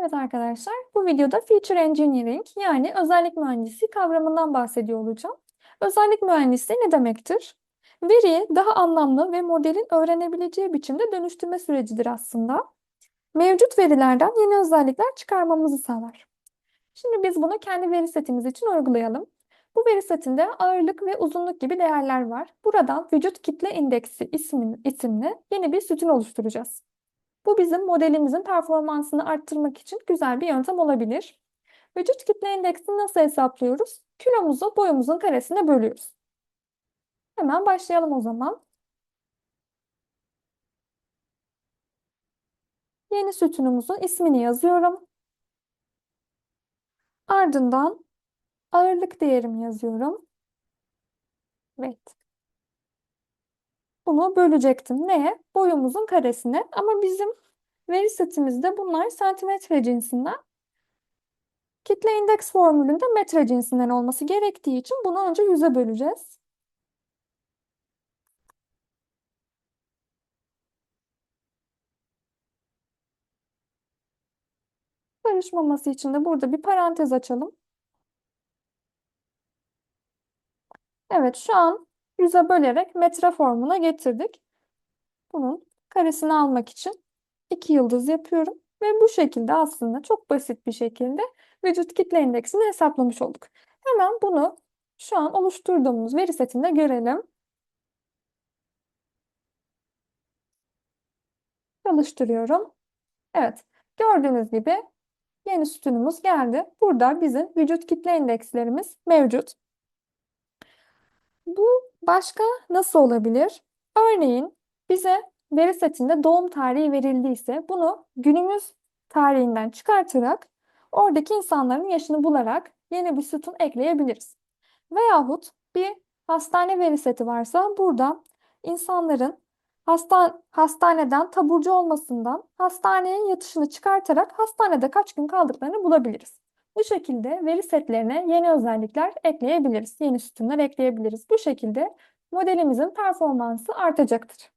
Evet arkadaşlar, bu videoda Feature Engineering yani özellik mühendisliği kavramından bahsediyor olacağım. Özellik mühendisliği ne demektir? Veriyi daha anlamlı ve modelin öğrenebileceği biçimde dönüştürme sürecidir aslında. Mevcut verilerden yeni özellikler çıkarmamızı sağlar. Şimdi biz bunu kendi veri setimiz için uygulayalım. Bu veri setinde ağırlık ve uzunluk gibi değerler var. Buradan vücut kitle indeksi ismin, isimli yeni bir sütun oluşturacağız. Bu bizim modelimizin performansını arttırmak için güzel bir yöntem olabilir. Vücut kitle indeksini nasıl hesaplıyoruz? Kilomuzu boyumuzun karesine bölüyoruz. Hemen başlayalım o zaman. Yeni sütunumuzun ismini yazıyorum. Ardından ağırlık değerimi yazıyorum. Evet. Bunu bölecektim. Neye? Boyumuzun karesine. Ama bizim veri setimizde bunlar santimetre cinsinden. Kitle indeks formülünde metre cinsinden olması gerektiği için bunu önce yüze böleceğiz. Karışmaması için de burada bir parantez açalım. Evet şu an yüze bölerek metre formuna getirdik. Bunun karesini almak için iki yıldız yapıyorum. Ve bu şekilde aslında çok basit bir şekilde vücut kitle indeksini hesaplamış olduk. Hemen bunu şu an oluşturduğumuz veri setinde görelim. Çalıştırıyorum. Evet, gördüğünüz gibi yeni sütunumuz geldi. Burada bizim vücut kitle indekslerimiz mevcut. Bu başka nasıl olabilir? Örneğin bize veri setinde doğum tarihi verildiyse bunu günümüz tarihinden çıkartarak oradaki insanların yaşını bularak yeni bir sütun ekleyebiliriz. Veyahut bir hastane veri seti varsa burada insanların hasta, hastaneden taburcu olmasından hastaneye yatışını çıkartarak hastanede kaç gün kaldıklarını bulabiliriz. Bu şekilde veri setlerine yeni özellikler ekleyebiliriz. Yeni sütunlar ekleyebiliriz. Bu şekilde modelimizin performansı artacaktır.